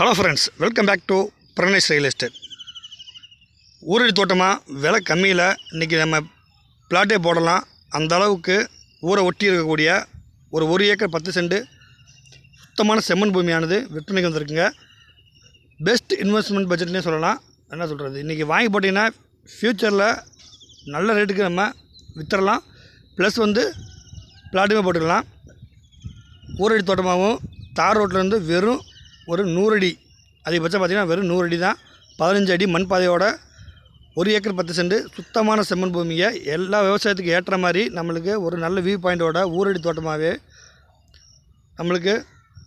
Hello friends welcome back to Pranesh real estate ஊரடி தோட்டமாக விலை கம்மியில் இன்றைக்கி நம்ம பிளாட்டே போடலாம். அந்த அளவுக்கு ஊரை ஒட்டி இருக்கக்கூடிய ஒரு ஒரு ஏக்கர் பத்து சென்ட் சுத்தமான செம்மண் பூமியானது விற்பனைக்கு வந்திருக்குங்க. பெஸ்ட் இன்வெஸ்ட்மெண்ட் பட்ஜெட்னே சொல்லலாம். என்ன சொல்கிறது இன்றைக்கி வாங்கி போட்டிங்கன்னா ஃப்யூச்சரில் நல்ல ரேட்டுக்கு நம்ம விற்றுறலாம் ப்ளஸ் வந்து பிளாட்டுமே போட்டுக்கலாம். ஊரடி தோட்டமாகவும் தார் ரோட்லேருந்து வெறும் ஒரு நூறடி. அதிகபட்சம் பார்த்திங்கன்னா வெறும் நூறடி தான். பதினஞ்சு அடி மண் பாதையோட ஒரு ஏக்கர் பத்து சென்ட் சுத்தமான செம்மண் பூமியை எல்லா விவசாயத்துக்கு ஏற்ற மாதிரி நம்மளுக்கு ஒரு நல்ல வியூ பாயிண்டோட ஊரடி தோட்டமாகவே நம்மளுக்கு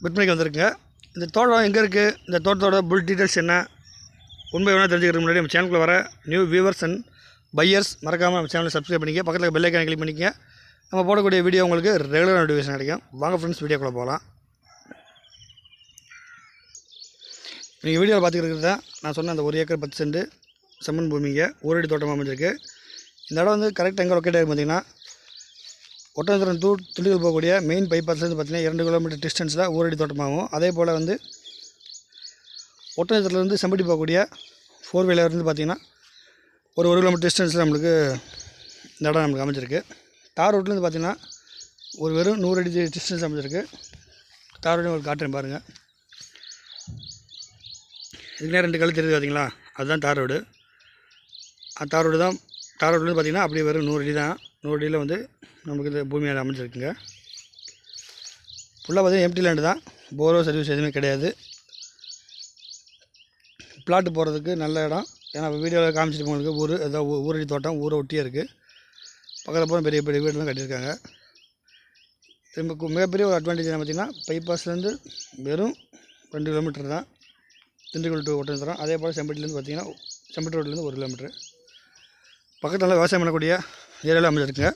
விற்பனைக்கு வந்திருக்குங்க. இந்த தோட்டம் எங்கே இருக்குது இந்த தோட்டத்தோட புல் டீட்டெயில்ஸ் என்ன? உண்மை வேணால் தெரிஞ்சுக்கிறதுக்கு முன்னாடி நம்ம சேனலுக்கு வர நியூ வியூவர்ஸ் அண்ட் பையர்ஸ் மறக்காமல் நம்ம சேனலை சப்ஸ்கிரைப் பண்ணிக்க. பக்கத்தில் பெல்லைக்கான கிளிக் பண்ணிக்க. நம்ம போடக்கூடிய வீடியோ உங்களுக்கு ரெகுலர் நோட்டிஃபிகேஷன் கிடைக்கும். வாங்க ஃப்ரெண்ட்ஸ் வீடியோக்குள்ளே போகலாம். நீங்கள் வீடியோவில் பார்த்துக்கிறது தான் நான் சொன்ன அந்த ஒரு ஏக்கர் பத்து சென்ட் செம்மண் பூமிங்க ஊரடி தோட்டமாக அமைஞ்சிருக்கு. இந்த இடம் வந்து கரெக்டாக எங்கே லொக்கேட் ஆகி பார்த்தீங்கன்னா ஒட்டஞ்சத்திரம் தூ துண்டிகள் போகக்கூடிய மெயின் பைபாஸ்லேருந்து பார்த்தீங்கன்னா இரண்டு கிலோமீட்டர் டிஸ்டன்ஸில் ஓரடி தோட்டமாகும் அதே போல் வந்து ஒட்டஞ்சத்திரத்துலேருந்து செம்பட்டி போகக்கூடிய ஃபோர் வீலர்லேருந்து பார்த்திங்கன்னா ஒரு ஒரு கிலோமீட்டர் டிஸ்டன்ஸில் நம்மளுக்கு இந்த இடம் நம்மளுக்கு அமைஞ்சிருக்கு. தார் ரோட்லேருந்து பார்த்தீங்கன்னா ஒரு வெறும் நூறு அடி டிஸ்டன்ஸ் அமைஞ்சிருக்கு. தார் ரோட்டில் உங்களுக்கு காட்டுறேன் பாருங்கள் இதுக்குனே ரெண்டு கல் தெரியுது பார்த்தீங்களா அதுதான் தார் ரோடு. அந்த தார் ரோடு தான் தார் ரோட்லேருந்து பார்த்திங்கன்னா அப்படியே வெறும் நூறு அடி தான். நூறு அடியில் வந்து நமக்கு இந்த பூமியால் அமைஞ்சிருக்குங்க. ஃபுல்லாக பார்த்தீங்கன்னா எம்டி லேண்டு தான். போரோ சர்வீஸ் எதுவுமே கிடையாது. பிளாட்டு போகிறதுக்கு நல்ல இடம். ஏன்னா வீடியோவில் காமிச்சிட்டு ஊர் ஏதாவது ஊரடி தோட்டம் ஊரை ஒட்டியே இருக்குது பக்கத்தில் போகிற பெரிய பெரிய வீடுலாம் கட்டியிருக்காங்க. ரொம்ப மிகப்பெரிய ஒரு அட்வான்டேஜ் என்ன பார்த்திங்கன்னா பைபாஸ்லேருந்து வெறும் ரெண்டு கிலோமீட்டர் தான். திண்டுக்கல் டு ஒட்டஞ்சத்திரம் அதே போல் செம்பட்டிலேருந்து பார்த்தீங்கன்னா செம்பட்டி ரோட்லேருந்து ஒரு கிலோமீட்ரு. பக்கத்தில் விவசாயம் பண்ணக்கூடிய ஏரியாவில் அமைஞ்சிருக்குங்க.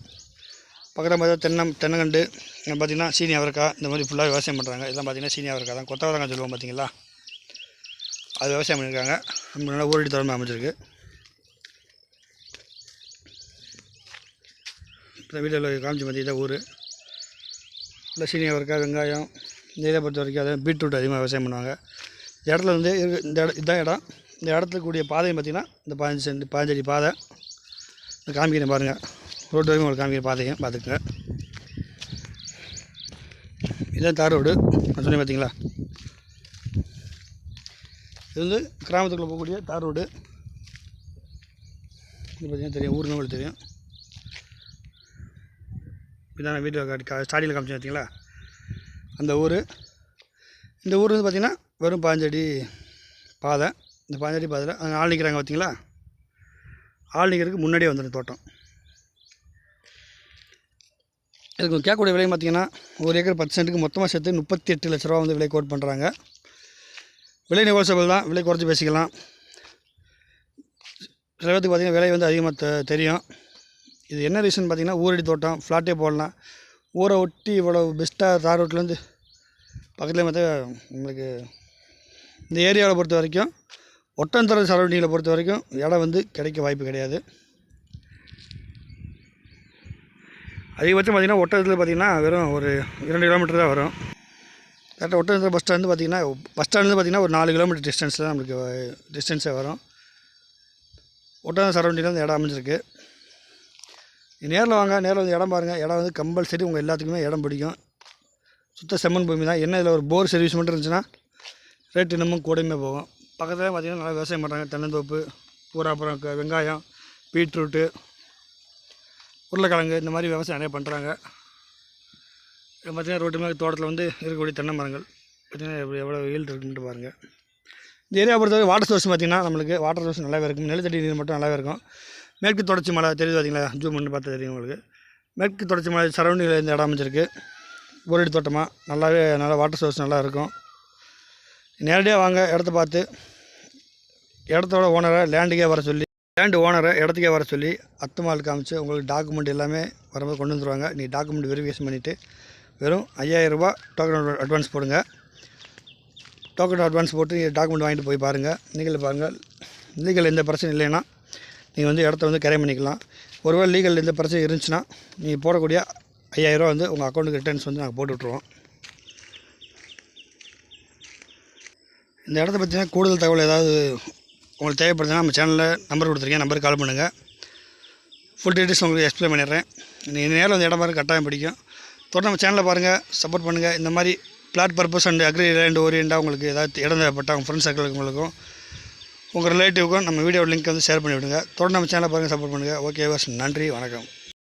பக்கத்தில் பார்த்தா தென்னம் தென்னங்கண்டு பார்த்திங்கன்னா பார்த்தீங்கன்னா சீனி அவரைக்காய் இந்த மாதிரி ஃபுல்லாக விவசாயம் பண்ணுறாங்க இதெல்லாம் பார்த்தீங்கன்னா சீனி அவரைக்காய் தான். கொத்தவரங்காய் சொல்லுவோம் பார்த்தீங்களா? அது விவசாயம் பண்ணியிருக்காங்க. நம்ம நல்லா ஊரடி தோட்டமாக அமைஞ்சிருக்கு. இந்த வீடியோவில் காமிச்சு பார்த்தீங்கன்னா ஊர். இல்லை சீனி அவரைக்காய் வெங்காயம் இந்த இதை பொறுத்த வரைக்கும் அதை பீட்ரூட் அதிகமாக விவசாயம் பண்ணுவாங்க. இடத்துல வந்து இந்த இடம் இதுதான் இடம். இந்த இடத்துல கூடிய பாதையும் பார்த்திங்கன்னா இந்த பதினஞ்சு சென்ட் பதினஞ்சடி பாதை. இந்த காமிக்கிறேன் பாருங்கள் ரோடு வரைக்கும் ஒரு காமிக்கிற பாதையும் பார்த்துக்குங்க. இதுதான் தார் ரோடு. நான் சொன்னேன் பார்த்தீங்களா? இது வந்து கிராமத்துக்குள்ளே போகக்கூடிய தார் ரோடு. இது பார்த்தீங்கன்னா தெரியும். ஊருன்னு உங்களுக்கு தெரியும். இதான் வீட்டில் வீடியோ ஸ்டாடியில் காமிச்சேன் பார்த்தீங்களா? அந்த ஊர். இந்த ஊர் வந்து பார்த்திங்கன்னா வெறும் பாஞ்சடி பாதை. இந்த பாஞ்சடி பாதையில் அங்கே ஆள் நிற்கிறாங்க பார்த்தீங்களா ஆள் நிற்கிறதுக்கு முன்னாடியே வந்துடும் தோட்டம். இதுக்கு கேட்கக்கூடிய விலை பார்த்தீங்கன்னா ஒரு ஏக்கர் பத்து சென்ட்டுக்கு மொத்தமாக சேர்த்து முப்பத்தி எட்டு லட்ச ரூபா வந்து விலை கோட் பண்ணுறாங்க விலை நெகோசியபிள் தான். விலை குறைச்சி பேசிக்கலாம். சில பேர்த்துக்கு பார்த்திங்கன்னா விலை வந்து அதிகமாக தெரியும். இது என்ன ரீசன் பார்த்திங்கன்னா ஊரடி தோட்டம் ஃப்ளாட்டே போடலாம். ஊரை ஒட்டி இவ்வளோ பெஸ்ட்டாக தார் ரோட்லேருந்து பக்கத்துலேயே பார்த்தா உங்களுக்கு இந்த ஏரியாவை பொறுத்த வரைக்கும் ஒட்டந்தர சரௌண்டிங்கில் பொறுத்த வரைக்கும் இடம் வந்து கிடைக்க வாய்ப்பு கிடையாது. அதிகபட்சம் பார்த்திங்கன்னா ஒட்டத்தில் பார்த்திங்கன்னா வெறும் ஒரு இரண்டு கிலோமீட்டர் தான் வரும். கரெக்டாக ஒட்டத்தில் பஸ் ஸ்டாண்டு பார்த்திங்கன்னா பஸ் ஸ்டாண்ட்லேருந்து பார்த்திங்கன்னா ஒரு நாலு கிலோமீட்டர் டிஸ்டன்ஸ் தான் நம்மளுக்கு டிஸ்டன்ஸே வரும். ஒட்டந்த சரௌண்டிங்கில் அந்த இடம் அமைஞ்சிருக்கு. நேரில் வாங்க நேரில் வந்து இடம் பாருங்கள் இடம் வந்து கம்பல்சரி உங்கள் எல்லாத்துக்குமே இடம் பிடிக்கும். சுத்த செம்மண் பூமி தான். என்ன இதில் ஒரு போர் சர்வீஸ் மட்டும் இருந்துச்சுன்னா ரேட் இன்னமும் கூடயுமே போகும். பக்கத்தில் பார்த்திங்கன்னா நல்லா விவசாயம் பண்ணுறாங்க தென்னந்தோப்பு பூரா அப்புறம் வெங்காயம் பீட்ரூட்டு உருளைக்கிழங்கு இந்த மாதிரி விவசாயம் நிறைய பண்ணுறாங்க பார்த்திங்கன்னா ரோட்டு மேலே தோட்டத்தில் வந்து இருக்கக்கூடிய தென்னை மரங்கள் பார்த்திங்கன்னா எவ்வளோ எவ்வளோ வெயில் இருக்குன்ட்டு பாருங்கள் இந்த ஏரியா பொறுத்தவரை வாட்டர் சோர்ஸ் பார்த்திங்கன்னா நம்மளுக்கு வாட்டர் சோர்ஸ் நல்லாவே இருக்கும். நிலத்தடி நீர் மட்டும் நல்லாவே இருக்கும். மேற்கு தொடர்ச்சி மலை தெரியுது பார்த்திங்களா ஜூம் பண்ணி பார்த்தா தெரியும் உங்களுக்கு. மேற்கு தொடர்ச்சி மலை சரௌண்டிங்கில் இந்த இடம் அமைஞ்சிருக்கு. ஒரு அடி தோட்டமாக நல்லாவே நல்லா வாட்டர் சோர்ஸ் நல்லா இருக்கும். நேரடியாக வாங்க இடத்த பார்த்து. இடத்தோட ஓனரை லேண்டுக்கே வர சொல்லி லேண்டு ஓனரை இடத்துக்கே வர சொல்லி அத்துமால் காமிச்சு உங்களுக்கு டாக்குமெண்ட் எல்லாமே வரும்போது கொண்டு வந்துருவாங்க. நீ டாக்குமெண்ட் வெரிஃபிகேஷன் பண்ணிவிட்டு வெறும் ஐயாயிரரூபா டோக்கன் அட்வான்ஸ் போடுங்க. டோக்கன் அட்வான்ஸ் போட்டு டாக்குமெண்ட் வாங்கிட்டு போய் பாருங்கள் லீகல் பாருங்கள் லீகல் எந்த பிரச்சனை இல்லைன்னா நீங்கள் வந்து இடத்த வந்து கரை பண்ணிக்கலாம். ஒருவேளை லீகல் எந்த பிரச்சனை இருந்துச்சுன்னா நீங்கள் போடக்கூடிய ஐயாயிரரூவா வந்து உங்கள் அக்கௌண்ட்டுக்கு ரிட்டர்ன்ஸ் வந்து நாங்கள் போட்டு விட்ருவோம் இந்த இடத்த பற்றினா கூடுதல் தகவல் ஏதாவது உங்களுக்கு தேவைப்படுதுன்னா நம்ம சேனலில் நம்பர் கொடுத்துருக்கேன். நம்பருக்கு கால் பண்ணுங்கள் ஃபுல் டீட்டெயில்ஸ் உங்களுக்கு எக்ஸ்பிளைன் பண்ணிடுறேன். நீங்கள் நேரில் வந்து இடம் பாருங்கள் கட்டாயம் பிடிக்கும். தொடர்ந்து நம்ம சேனலில் பாருங்கள் சப்போர்ட் பண்ணுங்கள் இந்த மாதிரி plot purpose and agri land ஓரியண்டாக உங்களுக்கு ஏதாவது இடம் தேவைப்பட்டால் உங்கள் ஃப்ரெண்ட்ஸ் உங்களுக்கும் உங்கள் ரிலேட்டிவ்க்கும் நம்ம வீடியோ லிங்க் வந்து ஷேர் பண்ணிவிடுங்க. தொடர்ந்து நம்ம சேனலை பாருங்கள் சப்போர்ட் பண்ணுங்கள் ஓகே வாஸ் நன்றி வணக்கம்.